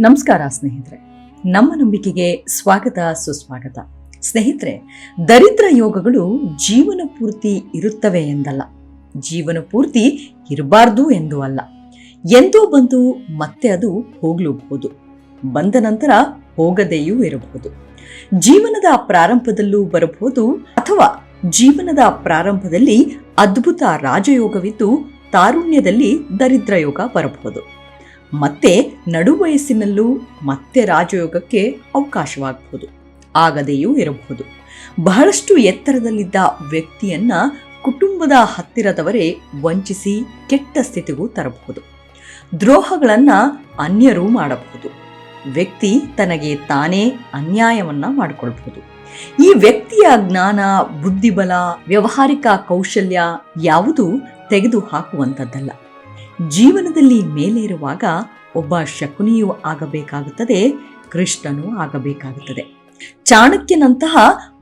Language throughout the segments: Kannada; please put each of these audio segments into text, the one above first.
ನಮಸ್ಕಾರ ಸ್ನೇಹಿತರೆ. ನಮ್ಮ ನಂಬಿಕೆಗೆ ಸ್ವಾಗತ, ಸುಸ್ವಾಗತ. ಸ್ನೇಹಿತರೆ, ದರಿದ್ರ ಯೋಗಗಳು ಜೀವನ ಪೂರ್ತಿ ಇರುತ್ತವೆ ಎಂದಲ್ಲ. ಜೀವನ ಪೂರ್ತಿ ಇರಬಾರ್ದು ಎಂದು ಅಲ್ಲ. ಎಂದೋ ಬಂದು ಮತ್ತೆ ಅದು ಹೋಗ್ಲೂಬಹುದು. ಬಂದ ನಂತರ ಹೋಗದೆಯೂ ಇರಬಹುದು. ಜೀವನದ ಪ್ರಾರಂಭದಲ್ಲೂ ಬರಬಹುದು ಅಥವಾ ಜೀವನದ ಪ್ರಾರಂಭದಲ್ಲಿ ಅದ್ಭುತ ರಾಜಯೋಗವಿದ್ದು ತಾರುಣ್ಯದಲ್ಲಿ ದರಿದ್ರ ಯೋಗ ಬರಬಹುದು. ಮತ್ತೆ ನಡುವಯಸ್ಸಿನಲ್ಲೂ ಮತ್ತೆ ರಾಜಯೋಗಕ್ಕೆ ಅವಕಾಶವಾಗಬಹುದು. ಆಗದೆಯೂ ಇರಬಹುದು. ಬಹಳಷ್ಟು ಎತ್ತರದಲ್ಲಿದ್ದ ವ್ಯಕ್ತಿಯನ್ನ ಕುಟುಂಬದ ಹತ್ತಿರದವರೇ ವಂಚಿಸಿ ಕೆಟ್ಟ ಸ್ಥಿತಿಗೂ ತರಬಹುದು. ದ್ರೋಹಗಳನ್ನ ಅನ್ಯರು ಮಾಡಬಹುದು. ವ್ಯಕ್ತಿ ತನಗೆ ತಾನೇ ಅನ್ಯಾಯವನ್ನ ಮಾಡಿಕೊಳ್ಬಹುದು. ಈ ವ್ಯಕ್ತಿಯ ಜ್ಞಾನ, ಬುದ್ಧಿಬಲ, ವ್ಯವಹಾರಿಕ ಕೌಶಲ್ಯ ಯಾವುದು ತೆಗೆದು ಹಾಕುವಂಥದ್ದಲ್ಲ ಜೀವನದಲ್ಲಿ ಮೇಲೇರುವಾಗ ಒಬ್ಬ ಶಕುನಿಯೂ ಆಗಬೇಕಾಗುತ್ತದೆ, ಕೃಷ್ಣನೂ ಆಗಬೇಕಾಗುತ್ತದೆ. ಚಾಣಕ್ಯನಂತಹ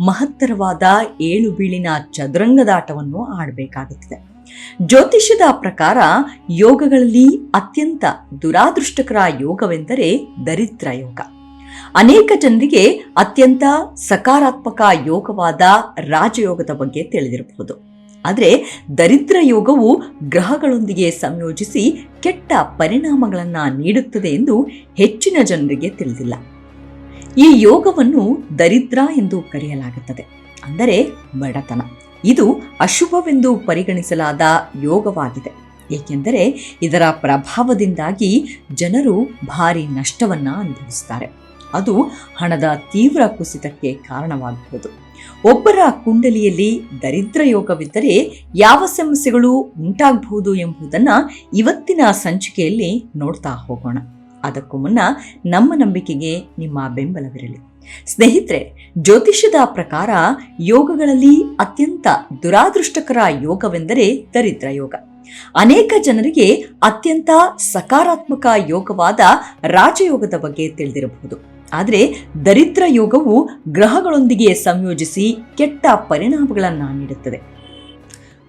ಮಹತ್ತರವಾದ ಏಳು ಬೀಳಿನ ಚದುರಂಗದಾಟವನ್ನು ಆಡಬೇಕಾಗುತ್ತದೆ. ಜ್ಯೋತಿಷ್ಯದ ಪ್ರಕಾರ ಯೋಗಗಳಲ್ಲಿ ಅತ್ಯಂತ ದುರಾದೃಷ್ಟಕರ ಯೋಗವೆಂದರೆ ದರಿದ್ರ ಯೋಗ. ಅನೇಕ ಜನರಿಗೆ ಅತ್ಯಂತ ಸಕಾರಾತ್ಮಕ ಯೋಗವಾದ ರಾಜಯೋಗದ ಬಗ್ಗೆ ತಿಳಿದಿರಬಹುದು. ಆದರೆ ದರಿದ್ರ ಯೋಗವು ಗ್ರಹಗಳೊಂದಿಗೆ ಸಂಯೋಜಿಸಿ ಕೆಟ್ಟ ಪರಿಣಾಮಗಳನ್ನು ನೀಡುತ್ತದೆ ಎಂದು ಹೆಚ್ಚಿನ ಜನರಿಗೆ ತಿಳಿದಿಲ್ಲ. ಈ ಯೋಗವನ್ನು ದರಿದ್ರ ಎಂದು ಕರೆಯಲಾಗುತ್ತದೆ. ಅಂದರೆ ಬಡತನ. ಇದು ಅಶುಭವೆಂದು ಪರಿಗಣಿಸಲಾದ ಯೋಗವಾಗಿದೆ. ಏಕೆಂದರೆ ಇದರ ಪ್ರಭಾವದಿಂದಾಗಿ ಜನರು ಭಾರಿ ನಷ್ಟವನ್ನು ಅನುಭವಿಸುತ್ತಾರೆ ಅದು ಹಣದ ತೀವ್ರ ಕುಸಿತಕ್ಕೆ ಕಾರಣವಾಗಬಹುದು ಒಬ್ಬರ ಕುಂಡಲಿಯಲ್ಲಿ ದರಿದ್ರ ಯೋಗವಿದ್ದರೆ ಯಾವ ಸಮಸ್ಯೆಗಳು ಉಂಟಾಗಬಹುದು ಎಂಬುದನ್ನ ಇವತ್ತಿನ ಸಂಚಿಕೆಯಲ್ಲಿ ನೋಡ್ತಾ ಹೋಗೋಣ. ಅದಕ್ಕೂ ಮುನ್ನ ನಮ್ಮ ನಂಬಿಕೆಗೆ ನಿಮ್ಮ ಬೆಂಬಲವಿರಲಿ. ಸ್ನೇಹಿತರೆ, ಜ್ಯೋತಿಷ್ಯದ ಪ್ರಕಾರ ಯೋಗಗಳಲ್ಲಿ ಅತ್ಯಂತ ದುರಾದೃಷ್ಟಕರ ಯೋಗವೆಂದರೆ ದರಿದ್ರ ಯೋಗ. ಅನೇಕ ಜನರಿಗೆ ಅತ್ಯಂತ ಸಕಾರಾತ್ಮಕ ಯೋಗವಾದ ರಾಜಯೋಗದ ಬಗ್ಗೆ ತಿಳಿದಿರಬಹುದು. ಆದರೆ ದರಿದ್ರ ಯೋಗವು ಗ್ರಹಗಳೊಂದಿಗೆ ಸಂಯೋಜಿಸಿ ಕೆಟ್ಟ ಪರಿಣಾಮಗಳನ್ನು ನೀಡುತ್ತದೆ.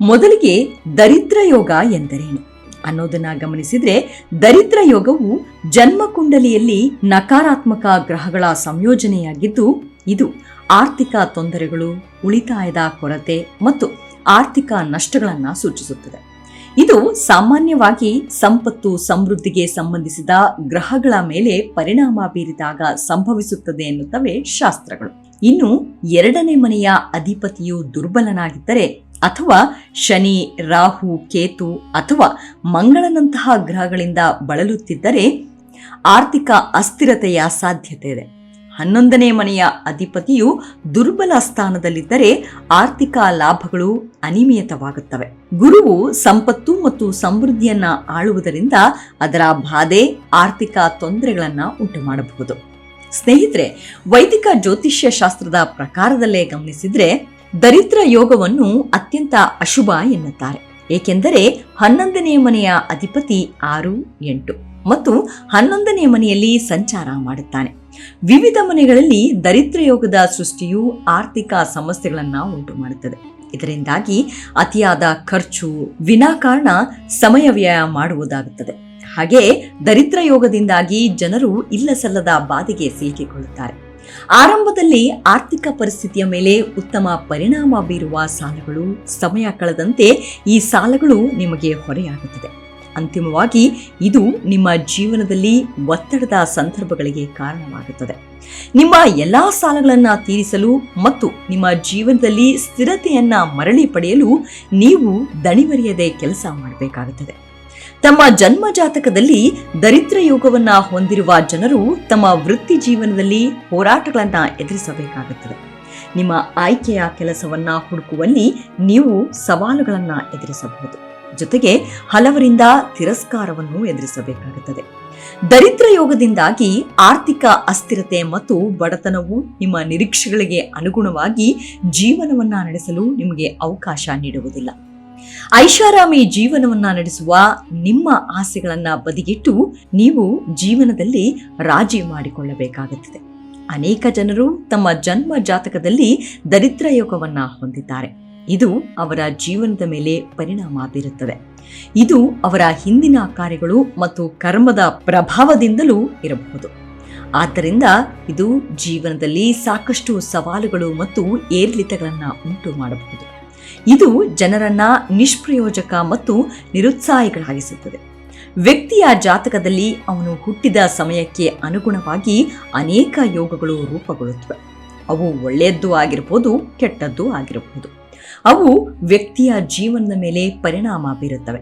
ಮೊದಲಿಗೆ ದರಿದ್ರ ಯೋಗ ಎಂದರೇನು? ಅನ್ನೋದನ್ನ ಗಮನಿಸಿದರೆ ದರಿದ್ರ ಯೋಗವು ಜನ್ಮ ಕುಂಡಲಿಯಲ್ಲಿ ನಕಾರಾತ್ಮಕ ಗ್ರಹಗಳ ಸಂಯೋಜನೆಯಾಗಿದ್ದು, ಇದು ಆರ್ಥಿಕ ತೊಂದರೆಗಳು, ಉಳಿತಾಯದ ಕೊರತೆ ಮತ್ತು ಆರ್ಥಿಕ ನಷ್ಟಗಳನ್ನು ಸೂಚಿಸುತ್ತದೆ. ಇದು ಸಾಮಾನ್ಯವಾಗಿ ಸಂಪತ್ತು ಸಮೃದ್ಧಿಗೆ ಸಂಬಂಧಿಸಿದ ಗ್ರಹಗಳ ಮೇಲೆ ಪರಿಣಾಮ ಬೀರಿದಾಗ ಸಂಭವಿಸುತ್ತದೆ ಎನ್ನುತ್ತವೆ ಶಾಸ್ತ್ರಗಳು. ಇನ್ನು ಎರಡನೇ ಮನೆಯ ಅಧಿಪತಿಯು ದುರ್ಬಲನಾಗಿದ್ದರೆ ಅಥವಾ ಶನಿ, ರಾಹು, ಕೇತು ಅಥವಾ ಮಂಗಳನಂತಹ ಗ್ರಹಗಳಿಂದ ಬಳಲುತ್ತಿದ್ದರೆ ಆರ್ಥಿಕ ಅಸ್ಥಿರತೆಯ ಸಾಧ್ಯತೆ ಇದೆ. ಹನ್ನೊಂದನೇ ಮನೆಯ ಅಧಿಪತಿಯು ದುರ್ಬಲ ಸ್ಥಾನದಲ್ಲಿದ್ದರೆ ಆರ್ಥಿಕ ಲಾಭಗಳು ಅನಿಯಮಿತವಾಗುತ್ತವೆ ಗುರುವು ಸಂಪತ್ತು ಮತ್ತು ಸಮೃದ್ಧಿಯನ್ನ ಆಳುವುದರಿಂದ ಅದರ ಬಾಧೆ, ಆರ್ಥಿಕ ತೊಂದರೆಗಳನ್ನ ಉಂಟು ಮಾಡಬಹುದು ಸ್ನೇಹಿತರೆ, ವೈದಿಕ ಜ್ಯೋತಿಷ್ಯ ಶಾಸ್ತ್ರದ ಪ್ರಕಾರದಲ್ಲೇ ಗಮನಿಸಿದ್ರೆ ದರಿದ್ರ ಯೋಗವನ್ನು ಅತ್ಯಂತ ಅಶುಭ ಎನ್ನುತ್ತಾರೆ. ಏಕೆಂದರೆ ಹನ್ನೊಂದನೇ ಮನೆಯ ಅಧಿಪತಿ ಆರು ಎಂಟು ಮತ್ತು ಹನ್ನೊಂದನೇ ಮನೆಯಲ್ಲಿ ಸಂಚಾರ ಮಾಡುತ್ತಾನೆ. ವಿವಿಧ ಮನೆಗಳಲ್ಲಿ ದರಿದ್ರ ಯೋಗದ ಸೃಷ್ಟಿಯು ಆರ್ಥಿಕ ಸಮಸ್ಯೆಗಳನ್ನು ಉಂಟು ಮಾಡುತ್ತದೆ. ಇದರಿಂದಾಗಿ ಅತಿಯಾದ ಖರ್ಚು, ವಿನಾಕಾರಣ ಸಮಯ ವ್ಯಯ ಮಾಡುವುದಾಗುತ್ತದೆ. ಹಾಗೆ ದರಿದ್ರ ಯೋಗದಿಂದಾಗಿ ಜನರು ಇಲ್ಲ ಸಲ್ಲದ ಬಾಧೆಗೆ ಸಿಲುಕಿಕೊಳ್ಳುತ್ತಾರೆ. ಆರಂಭದಲ್ಲಿ ಆರ್ಥಿಕ ಪರಿಸ್ಥಿತಿಯ ಮೇಲೆ ಉತ್ತಮ ಪರಿಣಾಮ ಬೀರುವ ಸಾಲಗಳು ಸಮಯ ಕಳೆದಂತೆ ಈ ಸಾಲಗಳು ನಿಮಗೆ ಹೊರೆಯಾಗುತ್ತದೆ. ಅಂತಿಮವಾಗಿ ಇದು ನಿಮ್ಮ ಜೀವನದಲ್ಲಿ ಒತ್ತಡದ ಸಂದರ್ಭಗಳಿಗೆ ಕಾರಣವಾಗುತ್ತದೆ. ನಿಮ್ಮ ಎಲ್ಲಾ ಸಾಲಗಳನ್ನು ತೀರಿಸಲು ಮತ್ತು ನಿಮ್ಮ ಜೀವನದಲ್ಲಿ ಸ್ಥಿರತೆಯನ್ನ ಮರಳಿ ಪಡೆಯಲು ನೀವು ದಣಿವರಿಯದೆ ಕೆಲಸ ಮಾಡಬೇಕಾಗುತ್ತದೆ. ತಮ್ಮ ಜನ್ಮ ಜಾತಕದಲ್ಲಿ ದರಿದ್ರ ಯೋಗವನ್ನ ಹೊಂದಿರುವ ಜನರು ತಮ್ಮ ವೃತ್ತಿ ಜೀವನದಲ್ಲಿ ಹೋರಾಟಗಳನ್ನು ಎದುರಿಸಬೇಕಾಗುತ್ತದೆ. ನಿಮ್ಮ ಆಯ್ಕೆಯ ಕೆಲಸವನ್ನ ಹುಡುಕುವಲ್ಲಿ ನೀವು ಸವಾಲುಗಳನ್ನು ಎದುರಿಸಬಹುದು. ಜೊತೆಗೆ ಹಲವರಿಂದ ತಿರಸ್ಕಾರವನ್ನು ಎದುರಿಸಬೇಕಾಗುತ್ತದೆ. ದರಿದ್ರ ಯೋಗದಿಂದಾಗಿ ಆರ್ಥಿಕ ಅಸ್ಥಿರತೆ ಮತ್ತು ಬಡತನವು ನಿಮ್ಮ ನಿರೀಕ್ಷೆಗಳಿಗೆ ಅನುಗುಣವಾಗಿ ಜೀವನವನ್ನ ನಡೆಸಲು ನಿಮಗೆ ಅವಕಾಶ ನೀಡುವುದಿಲ್ಲ. ಐಷಾರಾಮಿ ಜೀವನವನ್ನ ನಡೆಸುವ ನಿಮ್ಮ ಆಸೆಗಳನ್ನ ಬದಿಗಿಟ್ಟು ನೀವು ಜೀವನದಲ್ಲಿ ರಾಜಿ ಮಾಡಿಕೊಳ್ಳಬೇಕಾಗುತ್ತದೆ. ಅನೇಕ ಜನರು ತಮ್ಮ ಜನ್ಮ ಜಾತಕದಲ್ಲಿ ದರಿದ್ರ ಯೋಗವನ್ನ ಹೊಂದಿದ್ದಾರೆ. ಇದು ಅವರ ಜೀವನದ ಮೇಲೆ ಪರಿಣಾಮ ಬೀರುತ್ತದೆ. ಇದು ಅವರ ಹಿಂದಿನ ಕಾರ್ಯಗಳು ಮತ್ತು ಕರ್ಮದ ಪ್ರಭಾವದಿಂದಲೂ ಇರಬಹುದು. ಆದ್ದರಿಂದ ಇದು ಜೀವನದಲ್ಲಿ ಸಾಕಷ್ಟು ಸವಾಲುಗಳು ಮತ್ತು ಏರಿಳಿತಗಳನ್ನು ಉಂಟು ಮಾಡಬಹುದು. ಇದು ಜನರನ್ನ ನಿಷ್ಪ್ರಯೋಜಕ ಮತ್ತು ನಿರುತ್ಸಾಹಿಗಳಾಗಿಸುತ್ತದೆ. ವ್ಯಕ್ತಿಯ ಜಾತಕದಲ್ಲಿ ಅವನು ಹುಟ್ಟಿದ ಸಮಯಕ್ಕೆ ಅನುಗುಣವಾಗಿ ಅನೇಕ ಯೋಗಗಳು ರೂಪುಗೊಳ್ಳುತ್ತವೆ. ಅವು ಒಳ್ಳೆಯದ್ದು ಆಗಿರಬಹುದು ಕೆಟ್ಟದ್ದು ಆಗಿರಬಹುದು ಅವು ವ್ಯಕ್ತಿಯ ಜೀವನದ ಮೇಲೆ ಪರಿಣಾಮ ಬೀರುತ್ತವೆ.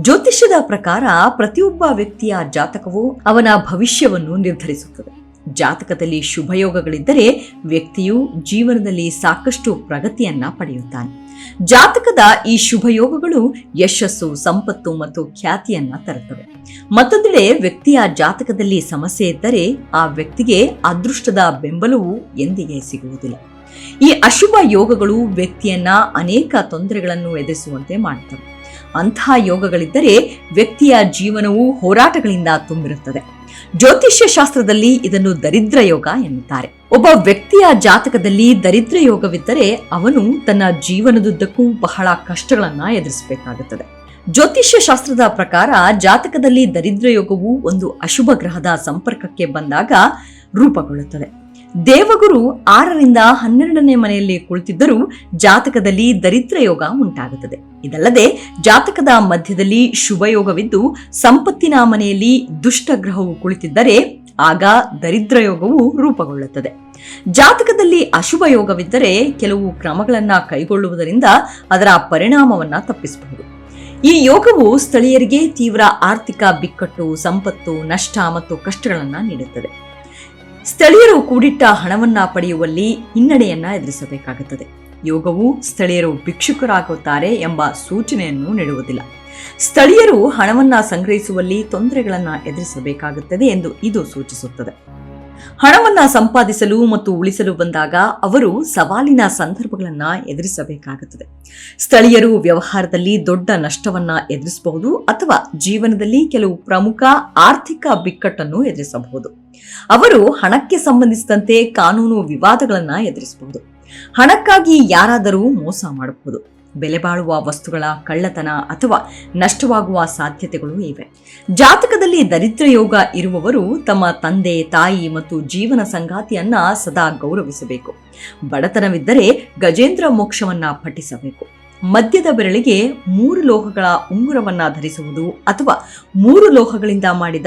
ಜ್ಯೋತಿಷ್ಯದ ಪ್ರಕಾರ ಪ್ರತಿಯೊಬ್ಬ ವ್ಯಕ್ತಿಯ ಜಾತಕವು ಅವನ ಭವಿಷ್ಯವನ್ನು ನಿರ್ಧರಿಸುತ್ತದೆ. ಜಾತಕದಲ್ಲಿ ಶುಭಯೋಗಗಳಿದ್ದರೆ ವ್ಯಕ್ತಿಯು ಜೀವನದಲ್ಲಿ ಸಾಕಷ್ಟು ಪ್ರಗತಿಯನ್ನ ಪಡೆಯುತ್ತಾನೆ. ಜಾತಕದ ಈ ಶುಭಯೋಗಗಳು ಯಶಸ್ಸು, ಸಂಪತ್ತು ಮತ್ತು ಖ್ಯಾತಿಯನ್ನ ತರುತ್ತವೆ. ಮತ್ತೊಂದೆಡೆ ವ್ಯಕ್ತಿಯ ಜಾತಕದಲ್ಲಿ ಸಮಸ್ಯೆ ಇದ್ದರೆ ಆ ವ್ಯಕ್ತಿಗೆ ಅದೃಷ್ಟದ ಬೆಂಬಲವು ಎಂದಿಗೆ ಸಿಗುವುದಿಲ್ಲ. ಈ ಅಶುಭ ಯೋಗಗಳು ವ್ಯಕ್ತಿಯನ್ನ ಅನೇಕ ತೊಂದರೆಗಳನ್ನು ಎದುರಿಸುವಂತೆ ಮಾಡ್ತವೆ. ಅಂತಹ ಯೋಗಗಳಿದ್ದರೆ ವ್ಯಕ್ತಿಯ ಜೀವನವು ಹೋರಾಟಗಳಿಂದ ತುಂಬಿರುತ್ತದೆ. ಜ್ಯೋತಿಷ್ಯ ಶಾಸ್ತ್ರದಲ್ಲಿ ಇದನ್ನು ದರಿದ್ರ ಯೋಗ ಎನ್ನುತ್ತಾರೆ. ಒಬ್ಬ ವ್ಯಕ್ತಿಯ ಜಾತಕದಲ್ಲಿ ದರಿದ್ರ ಯೋಗವಿದ್ದರೆ ಅವನು ತನ್ನ ಜೀವನದುದ್ದಕ್ಕೂ ಬಹಳ ಕಷ್ಟಗಳನ್ನ ಎದುರಿಸಬೇಕಾಗುತ್ತದೆ. ಜ್ಯೋತಿಷ್ಯ ಶಾಸ್ತ್ರದ ಪ್ರಕಾರ ಜಾತಕದಲ್ಲಿ ದರಿದ್ರ ಯೋಗವು ಒಂದು ಅಶುಭ ಗ್ರಹದ ಸಂಪರ್ಕಕ್ಕೆ ಬಂದಾಗ ರೂಪುಗೊಳ್ಳುತ್ತದೆ. ದೇವಗುರು ಆರರಿಂದ ಹನ್ನೆರಡನೇ ಮನೆಯಲ್ಲಿ ಕುಳಿತಿದ್ದರೂ ಜಾತಕದಲ್ಲಿ ದರಿದ್ರ ಯೋಗ ಉಂಟಾಗುತ್ತದೆ. ಇದಲ್ಲದೆ ಜಾತಕದ ಮಧ್ಯದಲ್ಲಿ ಶುಭಯೋಗವಿದ್ದು ಸಂಪತ್ತಿನ ಮನೆಯಲ್ಲಿ ದುಷ್ಟ ಗ್ರಹವು ಕುಳಿತಿದ್ದರೆ ಆಗ ದರಿದ್ರ ಯೋಗವು ರೂಪುಗೊಳ್ಳುತ್ತದೆ. ಜಾತಕದಲ್ಲಿ ಅಶುಭ ಯೋಗವಿದ್ದರೆ ಕೆಲವು ಕ್ರಮಗಳನ್ನ ಕೈಗೊಳ್ಳುವುದರಿಂದ ಅದರ ಪರಿಣಾಮವನ್ನು ತಪ್ಪಿಸಬಹುದು. ಈ ಯೋಗವು ಸ್ಥಳೀಯರಿಗೆ ತೀವ್ರ ಆರ್ಥಿಕ ಬಿಕ್ಕಟ್ಟು, ಸಂಪತ್ತು, ನಷ್ಟ ಮತ್ತು ಕಷ್ಟಗಳನ್ನು ನೀಡುತ್ತದೆ. ಸ್ಥಳೀಯರು ಕೂಡಿಟ್ಟ ಹಣವನ್ನ ಪಡೆಯುವಲ್ಲಿ ಹಿನ್ನಡೆಯನ್ನ ಎದುರಿಸಬೇಕಾಗುತ್ತದೆ. ಯೋಗವು ಸ್ಥಳೀಯರು ಭಿಕ್ಷುಕರಾಗುತ್ತಾರೆ ಎಂಬ ಸೂಚನೆಯನ್ನು ನೀಡುವುದಿಲ್ಲ. ಸ್ಥಳೀಯರು ಹಣವನ್ನ ಸಂಗ್ರಹಿಸುವಲ್ಲಿ ತೊಂದರೆಗಳನ್ನು ಎದುರಿಸಬೇಕಾಗುತ್ತದೆ ಎಂದು ಇದು ಸೂಚಿಸುತ್ತದೆ. ಹಣವನ್ನ ಸಂಪಾದಿಸಲು ಮತ್ತು ಉಳಿಸಲು ಬಂದಾಗ ಅವರು ಸವಾಲಿನ ಸಂದರ್ಭಗಳನ್ನ ಎದುರಿಸಬೇಕಾಗುತ್ತದೆ. ಸ್ಥಳೀಯರು ವ್ಯವಹಾರದಲ್ಲಿ ದೊಡ್ಡ ನಷ್ಟವನ್ನ ಎದುರಿಸಬಹುದು ಅಥವಾ ಜೀವನದಲ್ಲಿ ಕೆಲವು ಪ್ರಮುಖ ಆರ್ಥಿಕ ಬಿಕ್ಕಟ್ಟನ್ನು ಎದುರಿಸಬಹುದು. ಅವರು ಹಣಕ್ಕೆ ಸಂಬಂಧಿಸಿದಂತೆ ಕಾನೂನು ವಿವಾದಗಳನ್ನ ಎದುರಿಸಬಹುದು. ಹಣಕ್ಕಾಗಿ ಯಾರಾದರೂ ಮೋಸ ಮಾಡಬಹುದು. ಬೆಲೆ ಬಾಳುವ ವಸ್ತುಗಳ ಕಳ್ಳತನ ಅಥವಾ ನಷ್ಟವಾಗುವ ಸಾಧ್ಯತೆಗಳು ಇವೆ. ಜಾತಕದಲ್ಲಿ ದರಿದ್ರ ಯೋಗ ಇರುವವರು ತಮ್ಮ ತಂದೆ, ತಾಯಿ ಮತ್ತು ಜೀವನ ಸಂಗಾತಿಯನ್ನ ಸದಾ ಗೌರವಿಸಬೇಕು. ಬಡತನವಿದ್ದರೆ ಗಜೇಂದ್ರ ಮೋಕ್ಷವನ್ನ ಪಠಿಸಬೇಕು. ಮದ್ಯದ ಬೆರಳಿಗೆ ಮೂರು ಲೋಹಗಳ ಉಂಗುರವನ್ನ ಧರಿಸುವುದು ಅಥವಾ ಮೂರು ಲೋಹಗಳಿಂದ ಮಾಡಿದ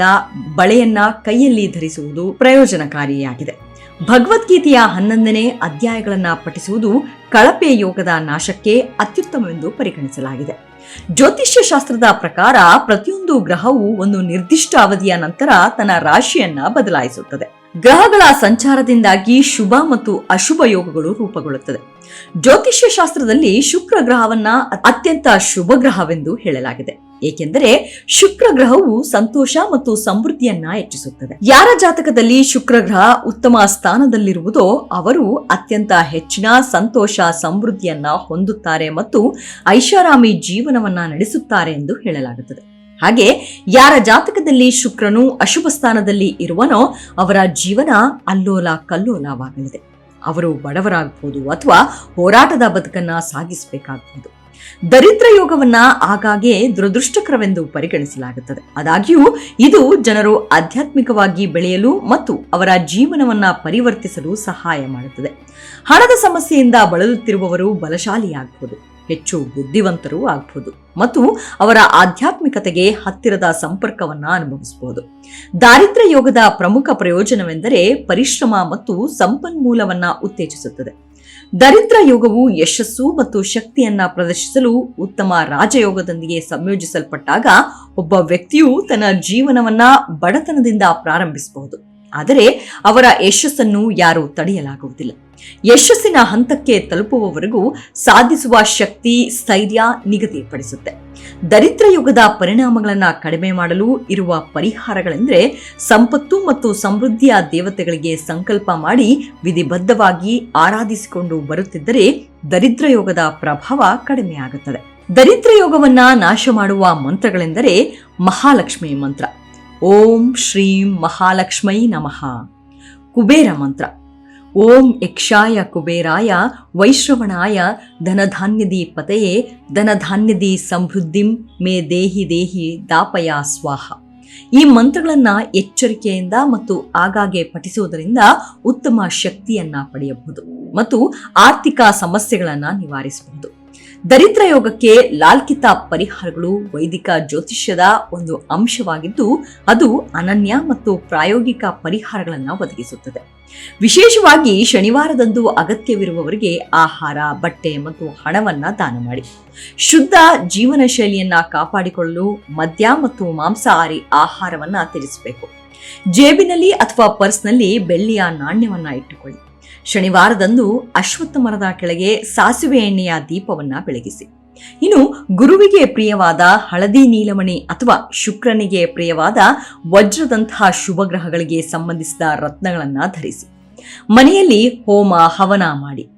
ಬಳೆಯನ್ನ ಕೈಯಲ್ಲಿ ಧರಿಸುವುದು ಪ್ರಯೋಜನಕಾರಿಯಾಗಿದೆ. ಭಗವದ್ಗೀತೆಯ ಹನ್ನೊಂದನೇ ಅಧ್ಯಾಯಗಳನ್ನು ಪಠಿಸುವುದು ಕಳಪೆ ಯೋಗದ ನಾಶಕ್ಕೆ ಅತ್ಯುತ್ತಮವೆಂದು ಪರಿಗಣಿಸಲಾಗಿದೆ. ಜ್ಯೋತಿಷ್ಯ ಶಾಸ್ತ್ರದ ಪ್ರಕಾರ ಪ್ರತಿಯೊಂದು ಗ್ರಹವು ಒಂದು ನಿರ್ದಿಷ್ಟ ಅವಧಿಯ ನಂತರ ತನ್ನ ರಾಶಿಯನ್ನ ಬದಲಾಯಿಸುತ್ತದೆ. ಗ್ರಹಗಳ ಸಂಚಾರದಿಂದಾಗಿ ಶುಭ ಮತ್ತು ಅಶುಭ ಯೋಗಗಳು ರೂಪುಗೊಳ್ಳುತ್ತದೆ ಜ್ಯೋತಿಷ್ಯ ಶಾಸ್ತ್ರದಲ್ಲಿ ಶುಕ್ರ ಗ್ರಹವನ್ನ ಅತ್ಯಂತ ಶುಭ ಗ್ರಹವೆಂದು ಹೇಳಲಾಗಿದೆ. ಏಕೆಂದರೆ ಶುಕ್ರ ಗ್ರಹವು ಸಂತೋಷ ಮತ್ತು ಸಮೃದ್ಧಿಯನ್ನ ಹೆಚ್ಚಿಸುತ್ತದೆ. ಯಾರ ಜಾತಕದಲ್ಲಿ ಶುಕ್ರ ಗ್ರಹ ಉತ್ತಮ ಸ್ಥಾನದಲ್ಲಿರುವುದೋ ಅವರು ಅತ್ಯಂತ ಹೆಚ್ಚಿನ ಸಂತೋಷ, ಸಮೃದ್ಧಿಯನ್ನ ಹೊಂದುತ್ತಾರೆ ಮತ್ತು ಐಷಾರಾಮಿ ಜೀವನವನ್ನ ನಡೆಸುತ್ತಾರೆ ಎಂದು ಹೇಳಲಾಗುತ್ತದೆ. ಹಾಗೆ ಯಾರ ಜಾತಕದಲ್ಲಿ ಶುಕ್ರನು ಅಶುಭ ಸ್ಥಾನದಲ್ಲಿ ಇರುವನೋ ಅವರ ಜೀವನ ಅಲ್ಲೋಲ ಕಲ್ಲೋಲವಾಗಲಿದೆ. ಅವರು ಬಡವರಾಗಬಹುದು ಅಥವಾ ಹೋರಾಟದ ಬದುಕನ್ನ ಸಾಗಿಸಬೇಕಾಗಬಹುದು ದರಿದ್ರ ಯೋಗವನ್ನ ಆಗಾಗ್ಗೆ ದುರದೃಷ್ಟಕರವೆಂದು ಪರಿಗಣಿಸಲಾಗುತ್ತದೆ. ಆದಾಗ್ಯೂ ಇದು ಜನರು ಆಧ್ಯಾತ್ಮಿಕವಾಗಿ ಬೆಳೆಯಲು ಮತ್ತು ಅವರ ಜೀವನವನ್ನ ಪರಿವರ್ತಿಸಲು ಸಹಾಯ ಮಾಡುತ್ತದೆ. ಹಣದ ಸಮಸ್ಯೆಯಿಂದ ಬಳಲುತ್ತಿರುವವರು ಬಲಶಾಲಿಯಾಗಬಹುದು ಹೆಚ್ಚು ಬುದ್ಧಿವಂತರೂ ಆಗ್ಬೋದು ಮತ್ತು ಅವರ ಆಧ್ಯಾತ್ಮಿಕತೆಗೆ ಹತ್ತಿರದ ಸಂಪರ್ಕವನ್ನ ಅನುಭವಿಸಬಹುದು ದಾರಿದ್ರ್ಯ ಯೋಗದ ಪ್ರಮುಖ ಪ್ರಯೋಜನವೆಂದರೆ ಪರಿಶ್ರಮ ಮತ್ತು ಸಂಪನ್ಮೂಲವನ್ನ ಉತ್ತೇಜಿಸುತ್ತದೆ. ದರಿದ್ರ ಯೋಗವು ಯಶಸ್ಸು ಮತ್ತು ಶಕ್ತಿಯನ್ನ ಪ್ರದರ್ಶಿಸಲು ಉತ್ತಮ ರಾಜಯೋಗದೊಂದಿಗೆ ಸಂಯೋಜಿಸಲ್ಪಟ್ಟಾಗ ಒಬ್ಬ ವ್ಯಕ್ತಿಯು ತನ್ನ ಜೀವನವನ್ನ ಬಡತನದಿಂದ ಪ್ರಾರಂಭಿಸಬಹುದು. ಆದರೆ ಅವರ ಯಶಸ್ಸನ್ನು ಯಾರೂ ತಡೆಯಲಾಗುವುದಿಲ್ಲ. ಯಶಸ್ಸಿನ ಹಂತಕ್ಕೆ ತಲುಪುವವರೆಗೂ ಸಾಧಿಸುವ ಶಕ್ತಿ, ಸ್ಥೈರ್ಯ ನಿಗದಿಪಡಿಸುತ್ತೆ. ದರಿದ್ರ ಯುಗದ ಪರಿಣಾಮಗಳನ್ನು ಕಡಿಮೆ ಮಾಡಲು ಇರುವ ಪರಿಹಾರಗಳೆಂದರೆ ಸಂಪತ್ತು ಮತ್ತು ಸಮೃದ್ಧಿಯ ದೇವತೆಗಳಿಗೆ ಸಂಕಲ್ಪ ಮಾಡಿ ವಿಧಿಬದ್ಧವಾಗಿ ಆರಾಧಿಸಿಕೊಂಡು ಬರುತ್ತಿದ್ದರೆ ದರಿದ್ರ ಯೋಗದ ಪ್ರಭಾವ ಕಡಿಮೆಯಾಗುತ್ತದೆ ದರಿದ್ರ ಯೋಗವನ್ನ ನಾಶ ಮಾಡುವ ಮಂತ್ರಗಳೆಂದರೆ ಮಹಾಲಕ್ಷ್ಮಿ ಮಂತ್ರ. ಓಂ ಶ್ರೀಂ ಮಹಾಲಕ್ಷ್ಮೈ ನಮಃ. ಕುಬೇರ ಮಂತ್ರ. ಓಂ ಯಕ್ಷಾಯ ಕುಬೇರಾಯ ವೈಶ್ರವಣಾಯ ಧನಧಾನ್ಯದಿ ಪತೆಯೇ ಧನಧಾನ್ಯದಿ ಸಮೃದ್ಧಿಂ ಮೇ ದೇಹಿ ದೇಹಿ ದಾಪಯ ಸ್ವಾಹ. ಈ ಮಂತ್ರಗಳನ್ನು ಎಚ್ಚರಿಕೆಯಿಂದ ಮತ್ತು ಆಗಾಗ್ಗೆ ಪಠಿಸುವುದರಿಂದ ಉತ್ತಮ ಶಕ್ತಿಯನ್ನ ಪಡೆಯಬಹುದು ಮತ್ತು ಆರ್ಥಿಕ ಸಮಸ್ಯೆಗಳನ್ನು ನಿವಾರಿಸಬಹುದು. ದರಿದ್ರ ಯೋಗಕ್ಕೆ ಲಾಲ್ಕಿತ ಪರಿಹಾರಗಳು ವೈದಿಕ ಜ್ಯೋತಿಷ್ಯದ ಒಂದು ಅಂಶವಾಗಿದ್ದು, ಅದು ಅನನ್ಯ ಮತ್ತು ಪ್ರಾಯೋಗಿಕ ಪರಿಹಾರಗಳನ್ನು ಒದಗಿಸುತ್ತದೆ. ವಿಶೇಷವಾಗಿ ಶನಿವಾರದಂದು ಅಗತ್ಯವಿರುವವರಿಗೆ ಆಹಾರ, ಬಟ್ಟೆ ಮತ್ತು ಹಣವನ್ನ ದಾನ ಮಾಡಿ. ಶುದ್ಧ ಜೀವನ ಶೈಲಿಯನ್ನ ಕಾಪಾಡಿಕೊಳ್ಳಲು ಮದ್ಯ ಮತ್ತು ಮಾಂಸಾಹಾರಿ ಆಹಾರವನ್ನ ತ್ಯಜಿಸಬೇಕು. ಜೇಬಿನಲ್ಲಿ ಅಥವಾ ಪರ್ಸ್ನಲ್ಲಿ ಬೆಳ್ಳಿಯ ನಾಣ್ಯವನ್ನ ಇಟ್ಟುಕೊಳ್ಳಿ. ಶನಿವಾರದಂದು ಅಶ್ವತ್ಥ ಮರದ ಕೆಳಗೆ ಸಾಸಿವೆ ಎಣ್ಣೆಯ ದೀಪವನ್ನ ಬೆಳಗಿಸಿ. ಇನ್ನು ಗುರುವಿಗೆ ಪ್ರಿಯವಾದ ಹಳದಿ ನೀಲಮಣಿ ಅಥವಾ ಶುಕ್ರನಿಗೆ ಪ್ರಿಯವಾದ ವಜ್ರದಂತಹ ಶುಭ ಗ್ರಹಗಳಿಗೆ ಸಂಬಂಧಿಸಿದ ರತ್ನಗಳನ್ನ ಧರಿಸಿ. ಮನೆಯಲ್ಲಿ ಹೋಮ, ಹವನ ಮಾಡಿ.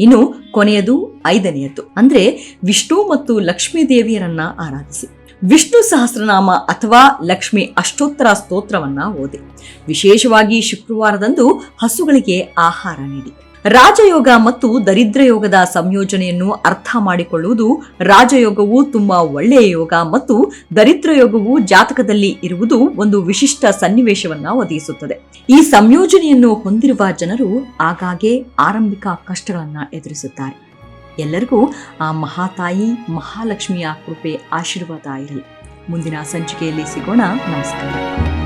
ಇನ್ನು ಕೊನೆಯದು ಐದನೆಯದು. ಅಂದ್ರೆ ವಿಷ್ಣು ಮತ್ತು ಲಕ್ಷ್ಮೀ ದೇವಿಯರನ್ನ ಆರಾಧಿಸಿ. ವಿಷ್ಣು ಸಹಸ್ರನಾಮ ಅಥವಾ ಲಕ್ಷ್ಮಿ ಅಷ್ಟೋತ್ತರ ಸ್ತೋತ್ರವನ್ನ ಓದಿ. ವಿಶೇಷವಾಗಿ ಶುಕ್ರವಾರದಂದು ಹಸುಗಳಿಗೆ ಆಹಾರ ನೀಡಿ. ರಾಜಯೋಗ ಮತ್ತು ದರಿದ್ರಯೋಗದ ಸಂಯೋಜನೆಯನ್ನು ಅರ್ಥ ಮಾಡಿಕೊಳ್ಳುವುದು ರಾಜಯೋಗವು ತುಂಬಾ ಒಳ್ಳೆಯ ಯೋಗ ಮತ್ತು ದರಿದ್ರಯೋಗವು ಜಾತಕದಲ್ಲಿ ಇರುವುದು ಒಂದು ವಿಶಿಷ್ಟ ಸನ್ನಿವೇಶವನ್ನ ಒದಗಿಸುತ್ತದೆ. ಈ ಸಂಯೋಜನೆಯನ್ನು ಹೊಂದಿರುವ ಜನರು ಆಗಾಗ್ಗೆ ಆರಂಭಿಕ ಕಷ್ಟಗಳನ್ನ ಎದುರಿಸುತ್ತಾರೆ. ಎಲ್ಲರಿಗೂ ಆ ಮಹಾತಾಯಿ ಮಹಾಲಕ್ಷ್ಮಿಯ ಕೃಪೆ ಆಶೀರ್ವಾದ ಇರಲಿ. ಮುಂದಿನ ಸಂಚಿಕೆಯಲ್ಲಿ ಸಿಗೋಣ. ನಮಸ್ಕಾರ.